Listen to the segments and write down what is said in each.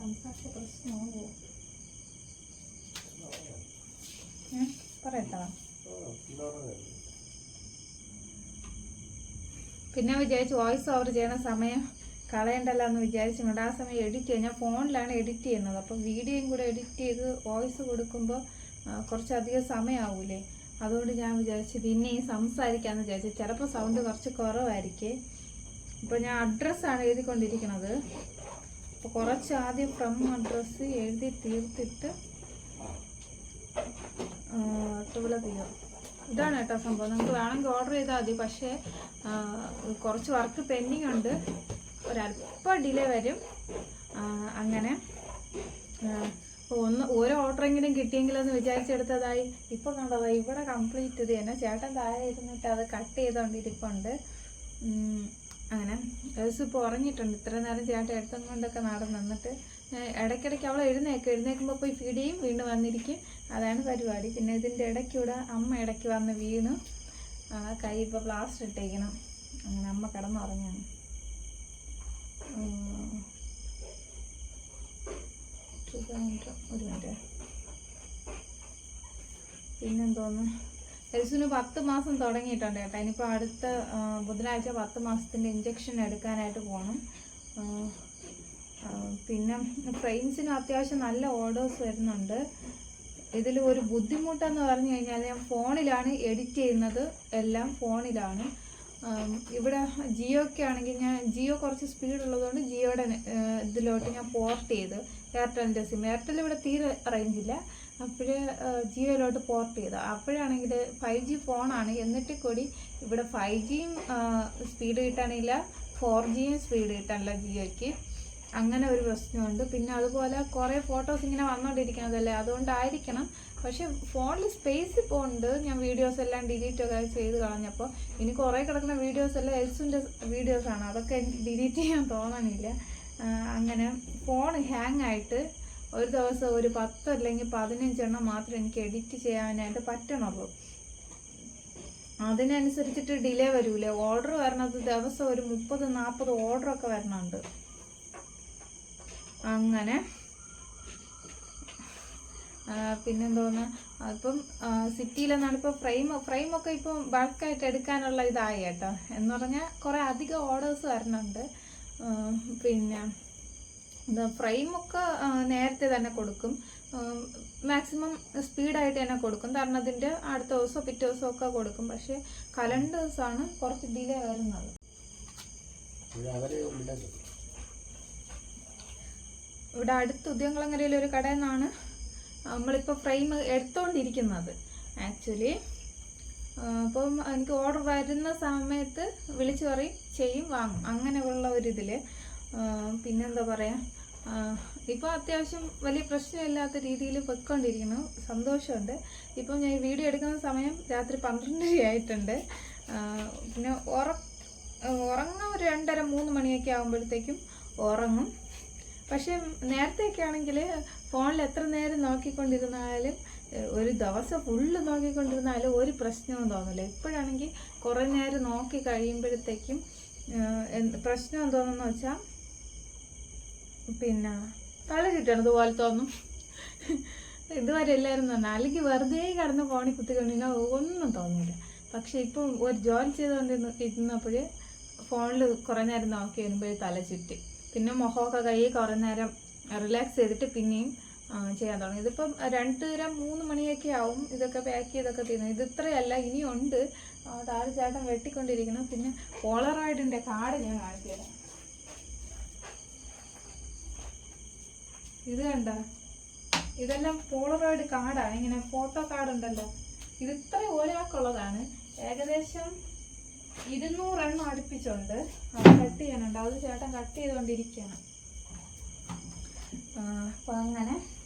സംസാരിച്ച പ്രശ്നമാവോ ഏ? പറയട്ടോ. പിന്നെ വിചാരിച്ചു വോയിസ് ഓവർ ചെയ്യുന്ന സമയം കളയണ്ടല്ലോ എന്ന് വിചാരിച്ചു വിചാരിച്ചുകൊണ്ട് ആ സമയം എഡിറ്റ് ചെയ്യുക ഞാൻ ഫോണിലാണ് എഡിറ്റ് ചെയ്യുന്നത്. അപ്പോൾ വീഡിയോയും കൂടെ എഡിറ്റ് ചെയ്ത് വോയിസ് കൊടുക്കുമ്പോൾ കുറച്ചധികം സമയമാവൂലേ അതുകൊണ്ട് ഞാൻ വിചാരിച്ചു പിന്നെയും സംസാരിക്കാമെന്ന് വിചാരിച്ചു. ചിലപ്പോൾ സൗണ്ട് കുറച്ച് കുറവായിരിക്കും. ഇപ്പോൾ ഞാൻ അഡ്രസ്സാണ് എഴുതിക്കൊണ്ടിരിക്കുന്നത് അപ്പോൾ കുറച്ച് ആദ്യം ഫ്രം അഡ്രസ്സ് എഴുതി തീർത്തിട്ട് അട്ടുവിള തീയോ ഇതാണ് കേട്ടോ സംഭവം. നിങ്ങൾക്ക് വേണമെങ്കിൽ ഓർഡർ ചെയ്താൽ മതി. പക്ഷേ കുറച്ച് വർക്ക് പെൻഡിങ് ഉണ്ട്. ഒരല്പം ഡിലേ വരും. അങ്ങനെ ഒന്ന് ഓരോ ഓർഡറെങ്കിലും കിട്ടിയെങ്കിലെന്ന് വിചാരിച്ചെടുത്തതായി. ഇപ്പോൾ കണ്ടതാ ഇവിടെ കംപ്ലീറ്റ് ഇത്. തന്നെ ചേട്ടൻ താഴെ ഇരുന്നിട്ട് അത് കട്ട് ചെയ്തുകൊണ്ടിരിപ്പുണ്ട് അങ്ങനെ. ഇപ്പോൾ ഉറങ്ങിയിട്ടുണ്ട് ഇത്ര നേരം ചേട്ടൻ എടുത്തും കൊണ്ടൊക്കെ നടന്ന് നിന്നിട്ട് ഞാൻ ഇടയ്ക്കിടയ്ക്ക് അവൾ എഴുന്നേക്കും എഴുന്നേക്കുമ്പോൾ പോയി ഫീഡ് വീണ്ടും വന്നിരിക്കും. അതാണ് പരിപാടി. പിന്നെ ഇതിന്റെ ഇടയ്ക്കൂടെ അമ്മ ഇടയ്ക്ക് വന്ന് വീണു. കൈ ഇപ്പോൾ പ്ലാസ്റ്റർ ഇട്ടേക്കണം. അങ്ങനെ അമ്മ കിടന്നുറങ്ങാണ്. ഒരു മിനിറ്റ്. പിന്നെന്തോന്ന്? എൽസിന് പത്ത് മാസം തുടങ്ങിയിട്ടുണ്ട് കേട്ടോ. ഇനിയിപ്പോൾ അടുത്ത ബുധനാഴ്ച പത്ത് മാസത്തിന്റെ ഇഞ്ചക്ഷൻ എടുക്കാനായിട്ട് പോകണം പിന്നെ ഫ്രെയിംസിനും അത്യാവശ്യം നല്ല ഓർഡേഴ്സ് വരുന്നുണ്ട്. ഇതിൽ ഒരു ബുദ്ധിമുട്ടെന്ന് പറഞ്ഞു കഴിഞ്ഞാൽ ഞാൻ ഫോണിലാണ് എഡിറ്റ് ചെയ്യുന്നത്. എല്ലാം ഫോണിലാണ്. ഇവിടെ ജിയോയ്ക്ക് ആണെങ്കിൽ ഞാൻ ജിയോ കുറച്ച് സ്പീഡ് ഉള്ളതുകൊണ്ട് ജിയോയുടെ ഇതിലോട്ട് ഞാൻ പോർട്ട് ചെയ്ത് എയർടെലിന്റെ സിം എയർടെൽ ഇവിടെ തീരെ റേഞ്ചില്ല അപ്പോഴേ ജിയോയിലോട്ട് പോർട്ട് ചെയ്തു. അപ്പോഴാണെങ്കിൽ ഫൈവ് ജി ഫോണാണ്. എന്നിട്ട് കൂടി ഇവിടെ ഫൈവ് ജിയും സ്പീഡ് കിട്ടാനില്ല. ഫോർ ജിയും സ്പീഡ് കിട്ടാനില്ല ജിയോയ്ക്ക്. അങ്ങനെ ഒരു പ്രശ്നമുണ്ട്. പിന്നെ അതുപോലെ കുറേ ഫോട്ടോസ് ഇങ്ങനെ വന്നുകൊണ്ടിരിക്കുന്നതല്ലേ അതുകൊണ്ടായിരിക്കണം. പക്ഷെ ഫോണിൽ സ്പേസ് ഇപ്പോൾ ഉണ്ട് ഞാൻ വീഡിയോസ് എല്ലാം ഡിലീറ്റ് ഒക്കെ ചെയ്ത് കളഞ്ഞപ്പോൾ ഇനി കുറേ കിടക്കുന്ന വീഡിയോസ് എല്ലാം എൽസിന്റെ വീഡിയോസാണ് അതൊക്കെ എനിക്ക് ഡിലീറ്റ് ചെയ്യാൻ തോന്നണില്ല. അങ്ങനെ ഫോൺ ഹാങ് ആയിട്ട് ഒരു ദിവസം ഒരു പത്ത് അല്ലെങ്കിൽ പതിനഞ്ചെണ്ണം മാത്രം എനിക്ക് എഡിറ്റ് ചെയ്യാനായിട്ട് പറ്റണുള്ളൂ. അതിനനുസരിച്ചിട്ട് ഡിലേ വരൂലേ. ഓർഡർ വരണത് ദിവസം ഒരു മുപ്പത് നാൽപ്പത് ഓർഡറൊക്കെ വരണുണ്ട്. അങ്ങനെ. പിന്നെന്തോന്ന്? അപ്പം സിറ്റിയിലെന്നാണ് ഇപ്പോൾ ഫ്രെയിം ഫ്രെയിമൊക്കെ ഇപ്പം ബൾക്കായിട്ട് എടുക്കാനുള്ള ഇതായി കേട്ടോ. എന്ന് പറഞ്ഞാൽ കുറേ അധികം ഓർഡേഴ്സ് വരണുണ്ട്. പിന്നെ ഫ്രെയിമൊക്കെ ഒക്കെ നേരത്തെ തന്നെ കൊടുക്കും. മാക്സിമം സ്പീഡായിട്ട് തന്നെ കൊടുക്കും. കാരണം അതിന്റെ അടുത്ത ദിവസമോ പിറ്റേ ദിവസമോ ഒക്കെ കൊടുക്കും. പക്ഷേ കലണ്ടേഴ്സാണ് കുറച്ച് ഡിലേ വരുന്നത് ഇവിടെ അടുത്ത് ഉദ്യോഗങ്ങളങ്ങരയിൽ ഒരു കടയിൽ നിന്നാണ് നമ്മളിപ്പോൾ ഫ്രെയിം എടുത്തുകൊണ്ടിരിക്കുന്നത് ആക്ച്വലി അപ്പം എനിക്ക് ഓർഡർ വരുന്ന സമയത്ത് വിളിച്ചു പറയും ചെയ്യും വാങ്ങും. അങ്ങനെയുള്ള ഒരിതിൽ പിന്നെന്താ പറയാ? ഇപ്പോൾ അത്യാവശ്യം വലിയ പ്രശ്നമില്ലാത്ത രീതിയിൽ പൊയ്ക്കൊണ്ടിരിക്കുന്നു. സന്തോഷമുണ്ട്. ഇപ്പം ഞാൻ വീഡിയോ എടുക്കുന്ന സമയം രാത്രി പന്ത്രണ്ടര ആയിട്ടുണ്ട്. പിന്നെ ഉറ ഉറങ്ങാൻ ഒരു രണ്ടര മൂന്ന് മണിയൊക്കെ ആകുമ്പോഴത്തേക്കും ഉറങ്ങും. പക്ഷേ നേരത്തെയൊക്കെ ആണെങ്കിൽ ഫോണിൽ എത്ര നേരം നോക്കിക്കൊണ്ടിരുന്നാലും ഒരു ദിവസം ഫുള്ള് നോക്കിക്കൊണ്ടിരുന്നാലും ഒരു പ്രശ്നവും തോന്നില്ല ഇപ്പോഴാണെങ്കിൽ കുറേ നേരം നോക്കി കഴിയുമ്പോഴത്തേക്കും പ്രശ്നം തോന്നുന്നു വെച്ചാൽ പിന്നെ തല ചുറ്റണം ഇതുപോലെ തോന്നും ഇതുവരെ എല്ലാവരും തന്നെ അല്ലെങ്കിൽ വെറുതെ കിടന്ന് ഫോണിൽ കുത്തിക്കൊണ്ടിരുന്ന ഒന്നും തോന്നില്ല പക്ഷെ ഇപ്പം ഒരു ജോലി ചെയ്തുകൊണ്ടിരുന്ന് ഇരുന്നപ്പോൾ ഫോണിൽ കുറേ നേരം നോക്കി വരുമ്പോഴേ തല ചുറ്റി. പിന്നെ മുഖമൊക്കെ കൈ കുറേ നേരം റിലാക്സ് ചെയ്തിട്ട് പിന്നെയും ചെയ്യാൻ തുടങ്ങി. ഇതിപ്പം രണ്ടര മൂന്ന് മണിയൊക്കെ ആവും ഇതൊക്കെ പാക്ക് ചെയ്തൊക്കെ തീരുന്നത് ഇത് ഇത്രയല്ല ഇനിയുണ്ട്. താഴെ ചേട്ടൻ വെട്ടിക്കൊണ്ടിരിക്കണം പിന്നെ പോളറോയിഡിന്റെ കാർഡ് ഞാൻ കാണിച്ചു തരാം. ഇത് കണ്ട? ഇതെല്ലാം പോളറോയിഡ് കാർഡാണ് ഇങ്ങനെ ഫോട്ടോ കാർഡ് ഉണ്ടല്ലോ. ഇത് ഇത്ര ഒരാൾക്കുള്ളതാണ്. ഏകദേശം ഇരുന്നൂറെണ്ണം അടുപ്പിച്ചുണ്ട്. അത് കട്ട് ചെയ്യാനുണ്ട്. അത് ചേട്ടൻ കട്ട് ചെയ്തുകൊണ്ടിരിക്കുകയാണ്. അപ്പം അങ്ങനെ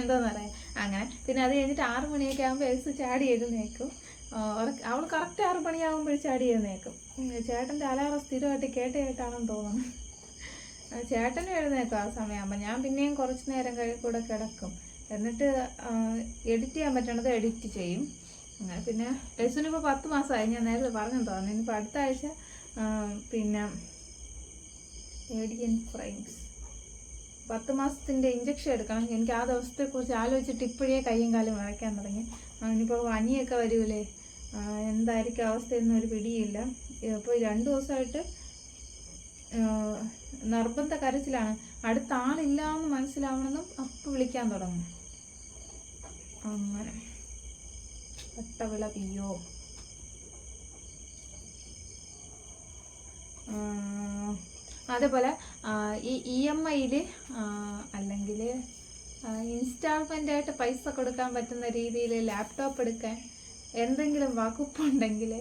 എന്താന്ന് പറയാ? അങ്ങനെ. പിന്നെ അത് കഴിഞ്ഞിട്ട് ആറ് മണിയൊക്കെ ആകുമ്പോൾ എൽസ് ചാടി എഴുന്നേക്കും. അവൾ- കറക്റ്റ് ആറ് മണിയാകുമ്പോൾ ചാടി എഴുന്നേക്കും. ചേട്ടന്റെ അലാറം സ്ഥിരമായിട്ട് കേട്ട് കേട്ടാണെന്ന് തോന്നുന്നു. ചേട്ടനും എഴുന്നേക്കും ആ സമയമാകുമ്പോൾ ഞാൻ പിന്നെയും കുറച്ച് നേരം കഴി കൂടെ കിടക്കും. എന്നിട്ട് എഡിറ്റ് ചെയ്യാൻ പറ്റണത് എഡിറ്റ് ചെയ്യും. അങ്ങനെ പിന്നെ ടെസ്റ്റിന് ഇപ്പോൾ പത്ത് മാസമായി. ഞാൻ നേരത്തെ പറഞ്ഞു തോന്നുന്നു. ഇനിയിപ്പോൾ അടുത്ത ആഴ്ച പിന്നെ ഏഡിയൻ ഫ്രൈംസ്. പത്ത് മാസത്തിന്റെ ഇഞ്ചക്ഷൻ എടുക്കണം. എനിക്ക് ആ ദിവസത്തെക്കുറിച്ച് ആലോചിച്ചിട്ട് ഇപ്പോഴേ കയ്യും കാലും വിളയ്ക്കാൻ തുടങ്ങി. ഇനിയിപ്പോൾ പനിയൊക്കെ വരൂലേ? എന്തായിരിക്കും അവസ്ഥയൊന്നും ഒരു പിടിയില്ല. ഇപ്പോൾ രണ്ട് ദിവസമായിട്ട് നിർബന്ധ കരച്ചിലാണ് അടുത്ത ആളില്ല എന്ന് മനസ്സിലാവണമെന്നും അപ്പം വിളിക്കാൻ തുടങ്ങും. അങ്ങനെ. പട്ടവിള പിയോ അതേപോലെ ഈ ഇ എം ഐയിൽ അല്ലെങ്കിൽ ഇൻസ്റ്റാൾമെന്റായിട്ട് പൈസ കൊടുക്കാൻ പറ്റുന്ന രീതിയിൽ ലാപ്ടോപ്പ് എടുക്കാൻ എന്തെങ്കിലും വകുപ്പുണ്ടെങ്കിൽ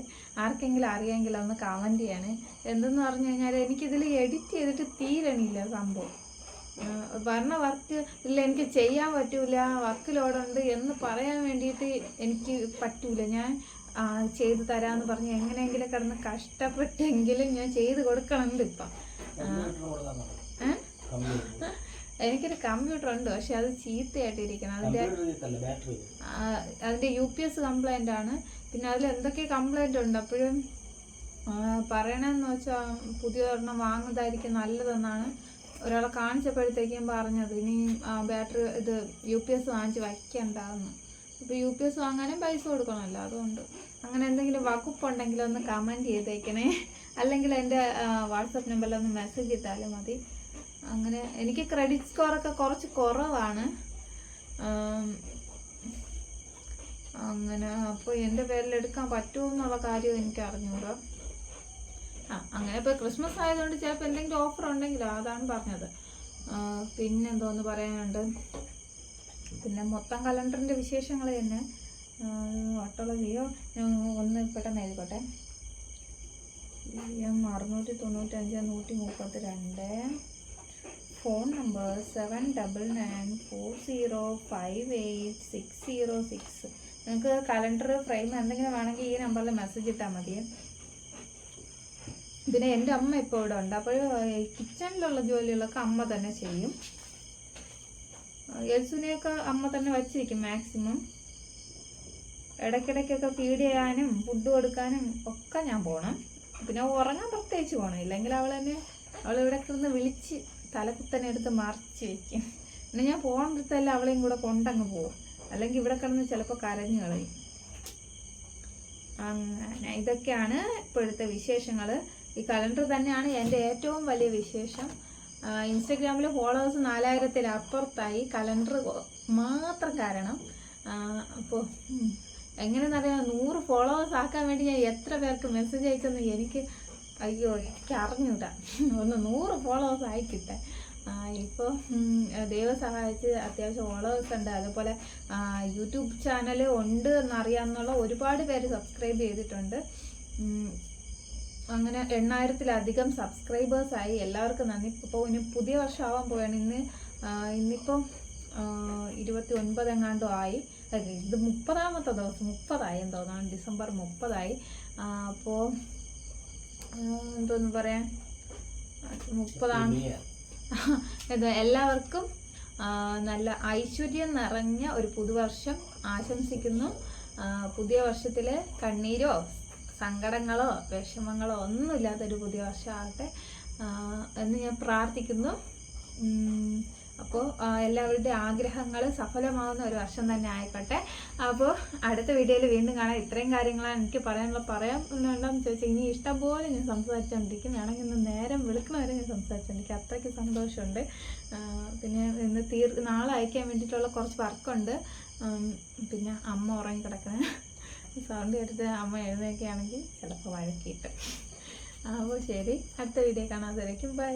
ആർക്കെങ്കിലും അറിയാമെങ്കിൽ ഒന്ന് കമന്റ് ചെയ്യണേ. എന്തെന്ന് പറഞ്ഞു കഴിഞ്ഞാൽ എനിക്കിതിൽ എഡിറ്റ് ചെയ്തിട്ട് തീരണില്ല സംഭവം. പറഞ്ഞ വർക്ക് ഇല്ല എനിക്ക് ചെയ്യാൻ പറ്റൂല വർക്ക് ലോഡുണ്ട് എന്ന് പറയാൻ വേണ്ടിയിട്ട് എനിക്ക് പറ്റൂല. ഞാൻ ചെയ്തു തരാമെന്ന് പറഞ്ഞ് എങ്ങനെയെങ്കിലും കിടന്ന് കഷ്ടപ്പെട്ടെങ്കിലും ഞാൻ ചെയ്ത് കൊടുക്കണമുണ്ട് ഇപ്പം. ഏഹ് എനിക്കൊരു കമ്പ്യൂട്ടർ ഉണ്ട് പക്ഷെ അത് ചീത്തയായിട്ടിരിക്കണം അതിന്റെ അതിന്റെ യു പി എസ് കംപ്ലൈന്റ് ആണ് പിന്നെ അതിൽ എന്തൊക്കെ കംപ്ലൈന്റ് ഉണ്ട് അപ്പോഴും പറയണെന്ന് വെച്ചാൽ പുതിയ ഒരെണ്ണം വാങ്ങുന്നതായിരിക്കും നല്ലതെന്നാണ് ഒരാളെ കാണിച്ചപ്പോഴത്തേക്കും പറഞ്ഞത്. ഇനി ബാറ്ററി ഇത് യു പി എസ് വാങ്ങിച്ച് വയ്ക്കണ്ടെന്ന്. അപ്പോൾ യു പി എസ് വാങ്ങാനും പൈസ കൊടുക്കണമല്ലോ അതുകൊണ്ട്. അങ്ങനെ എന്തെങ്കിലും വകുപ്പുണ്ടെങ്കിൽ ഒന്ന് കമന്റ് ചെയ്തേക്കണേ. അല്ലെങ്കിൽ എന്റെ വാട്സപ്പ് നമ്പറിൽ ഒന്ന് മെസ്സേജ് ഇട്ടാലും മതി. അങ്ങനെ എനിക്ക് ക്രെഡിറ്റ് സ്കോറൊക്കെ കുറച്ച് കുറവാണ്. അങ്ങനെ അപ്പോൾ എന്റെ പേരിൽ എടുക്കാൻ പറ്റുമോ എന്നുള്ള കാര്യം എനിക്ക് അറിഞ്ഞൂടാ. ആ അങ്ങനെ ഇപ്പോൾ ക്രിസ്മസ് ആയതുകൊണ്ട് ചിലപ്പോൾ എന്തെങ്കിലും ഓഫർ ഉണ്ടെങ്കിലോ അതാണ് പറഞ്ഞത്. പിന്നെ എന്തോന്ന് പറയാനുണ്ട്? പിന്നെ മൊത്തം കലണ്ടറിന്റെ വിശേഷങ്ങൾ തന്നെ. ആ, വട്ടുള്ള ജിയോ ഞാൻ ഒന്ന് പെട്ടെന്ന് എഴുതിക്കോട്ടെ. എം അറുന്നൂറ്റി തൊണ്ണൂറ്റഞ്ച് നൂറ്റി മുപ്പത്തി രണ്ട് phone number seven double nine four zero five eight six zero six. നിങ്ങൾക്ക് കലണ്ടർ ഫ്രെയിം എന്തെങ്കിലും വേണമെങ്കിൽ ഈ നമ്പറിൽ മെസ്സേജ് ഇട്ടാൽ മതി പിന്നെ എന്റെ അമ്മ ഇപ്പോൾ ഇവിടെ ഉണ്ട്. അപ്പോൾ കിച്ചണിലുള്ള ജോലികളൊക്കെ അമ്മ തന്നെ ചെയ്യും. എൽസുനെയൊക്കെ അമ്മ തന്നെ വച്ചിരിക്കും മാക്സിമം. ഇടയ്ക്കിടയ്ക്കൊക്കെ ഫീഡ് ചെയ്യാനും ഫുഡ് കൊടുക്കാനും ഒക്കെ ഞാൻ പോകണം പിന്നെ ഉറങ്ങാൻ പ്രത്യേകിച്ച് പോകണം ഇല്ലെങ്കിൽ അവൾ തന്നെ അവൾ ഇവിടെ കിടന്ന് വിളിച്ച് തലക്കുത്തനെ എടുത്ത് മറിച്ച് വെക്കും. പിന്നെ ഞാൻ പോകുന്നിടത്തെല്ലാം അവളെയും കൂടെ കൊണ്ടങ്ങ് പോകും അല്ലെങ്കിൽ ഇവിടെ കിടന്ന് ചിലപ്പോൾ കരഞ്ഞു കളയും. അങ്ങനെ ഇതൊക്കെയാണ് ഇപ്പോഴത്തെ വിശേഷങ്ങൾ ഈ കലണ്ടർ തന്നെയാണ് എന്റെ ഏറ്റവും വലിയ വിശേഷം. ഇൻസ്റ്റഗ്രാമിൽ ഫോളോവേഴ്സ് നാലായിരത്തിൽ അപ്പുറത്തായി കലണ്ടർ മാത്രം കാരണം. അപ്പോൾ എങ്ങനെയെന്നറിയാം നൂറ് ഫോളോവേഴ്സ് ആക്കാൻ വേണ്ടി ഞാൻ എത്ര പേർക്ക് മെസ്സേജ് അയച്ചെന്ന് എനിക്ക് അയ്യോ എനിക്ക് അറിഞ്ഞൂടാ. ഒന്ന് നൂറ് ഫോളോവേഴ്സ് ആയി കിട്ടാൻ ഇപ്പോൾ ദൈവം സഹായിച്ച് അത്യാവശ്യം ഫോളോവേഴ്സ് ഉണ്ട്. അതുപോലെ യൂട്യൂബ് ചാനൽ ഉണ്ട് എന്നറിയാമെന്നുള്ള ഒരുപാട് പേര് സബ്സ്ക്രൈബ് ചെയ്തിട്ടുണ്ട്. അങ്ങനെ എണ്ണായിരത്തിലധികം സബ്സ്ക്രൈബേഴ്സായി എല്ലാവർക്കും നന്ദി. ഇപ്പോൾ ഇനി പുതിയ വർഷം ആവാൻ പോവുകയാണ് ഇന്ന് ഇന്നിപ്പം ഇരുപത്തി ഒൻപത് എങ്ങാണ്ടോ ആയി ഇത് മുപ്പതാമത്തെ ദിവസം. മുപ്പതായി എന്ന് ഡിസംബർ മുപ്പതായി. അപ്പോൾ എന്തോന്ന് പറയാം? മുപ്പതാണ്. ഇത് എല്ലാവർക്കും നല്ല ഐശ്വര്യം നിറഞ്ഞ ഒരു പുതുവർഷം ആശംസിക്കുന്നു. പുതിയ വർഷത്തിൽ കണ്ണീരോ സങ്കടങ്ങളോ വിഷമങ്ങളോ ഒന്നുമില്ലാത്തൊരു പുതിയ വർഷമാകട്ടെ എന്ന് ഞാൻ പ്രാർത്ഥിക്കുന്നു. എല്ലാവരുടെയും ആഗ്രഹങ്ങൾ സഫലമാവുന്ന ഒരു വർഷം തന്നെ ആയിക്കോട്ടെ. അപ്പോൾ അടുത്ത വീഡിയോയിൽ വീണ്ടും കാണാം. ഇത്രയും കാര്യങ്ങളാണ് എനിക്ക് പറയാനുള്ള പറയാം എന്നുണ്ടെന്ന് ചോദിച്ചാൽ ഇനി ഇഷ്ടം പോലെ ഞാൻ സംസാരിച്ചുകൊണ്ടിരിക്കും വേണമെങ്കിൽ ഇന്ന് നേരം വിളിക്കണവരെ ഞാൻ സംസാരിച്ചുകൊണ്ടിരിക്കും അത്രയ്ക്ക് സന്തോഷമുണ്ട്. പിന്നെ ഇന്ന് തീർ നാളെ അയക്കാൻ വേണ്ടിയിട്ടുള്ള കുറച്ച് വർക്കുണ്ട്. പിന്നെ അമ്മ ഉറങ്ങി സൗണ്ട് കേട്ടിട്ട് അമ്മ എഴുന്നേക്കുകയാണെങ്കിൽ ചിലപ്പോൾ വഴക്കിയിട്ട്. അപ്പോൾ ശരി അടുത്ത വീഡിയോ കാണാതെ ബൈ.